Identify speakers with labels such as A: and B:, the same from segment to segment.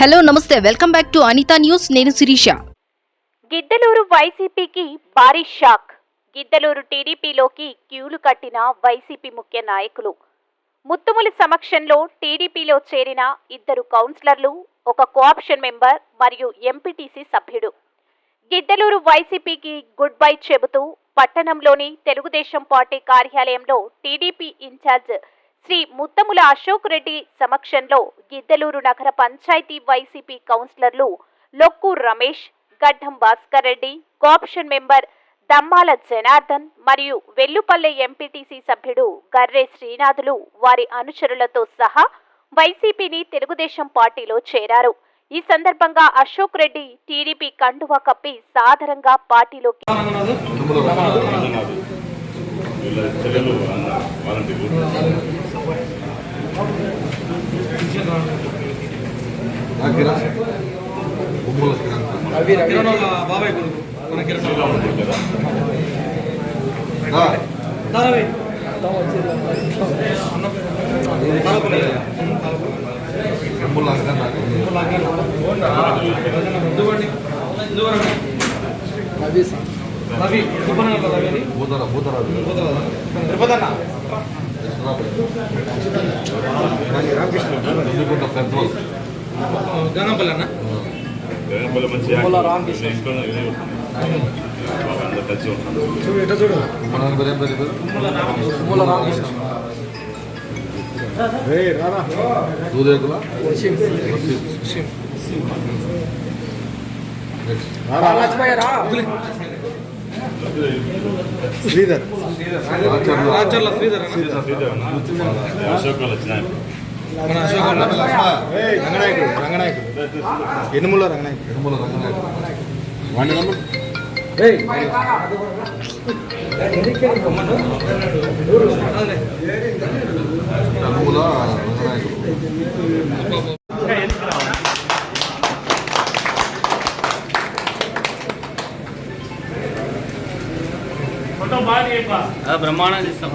A: Hello నమస్తే. Welcome back to Anitha news. నేను శిరీష.
B: గిద్దలూరు వైసీపీకి భారీ షాక్. గిద్దలూరు టీడీపీలోకి క్యూలు కట్టిన వైసీపీ ముఖ్య నాయకులు. ముత్తుములి సమక్షంలో టీడీపీలో చేరిన ఇద్దరు కౌన్సిలర్లు ఒక కోఆప్షన్ మెంబర్ మరియు ఎంపీటీసీ సభ్యుడు. గిద్దలూరు వైసీపీకి గుడ్ బై చెబుతూ పట్టణంలోని తెలుగుదేశం పార్టీ కార్యాలయంలో TDP in charge Shri Muttamula Ashok Reddy సమక్షంలో గిద్దలూరు నగర పంచాయతీ వైసీపీ కౌన్సిలర్లు లొక్కు రమేష్ గడ్డం భాస్కర్ రెడ్డి కోఆప్షన్ మెంబర్ దమ్మాల జనార్దన్ మరియు వెల్లుపల్లె ఎంపీటీసీ సభ్యుడు గర్రె శ్రీనాథులు వారి అనుచరులతో సహా వైసీపీని తెలుగుదేశం పార్టీలో చేరారు. ఈ సందర్భంగా అశోక్ రెడ్డి టీడీపీ కండువా కప్పి సాదరంగా పార్టీలోకి
C: బాబాయ్ కొడుకు మన కిరణ్ రవి సుబ్బన్న రవి అని పోతుందా తిరుపతన్న గంగంపల్లి అన్న
D: జగన్పల్లి మంచి
E: శ్రీధర్
C: రాచర్ల శ్రీధర్ అన్న
D: శ్రీధర్ అన్న. అశోక్ వాళ్ళు వచ్చినాయి
C: మన అశోక్ అన్న
E: రంగనాయకుడు రంగనాయకుడు ఎనుముల రంగనాయకుడు ఎనుముల రంగనాయకుడు వాడిని
F: బ్రహ్మాండం చేస్తాం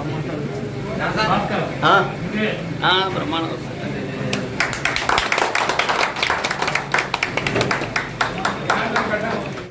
F: బ్రహ్మాండం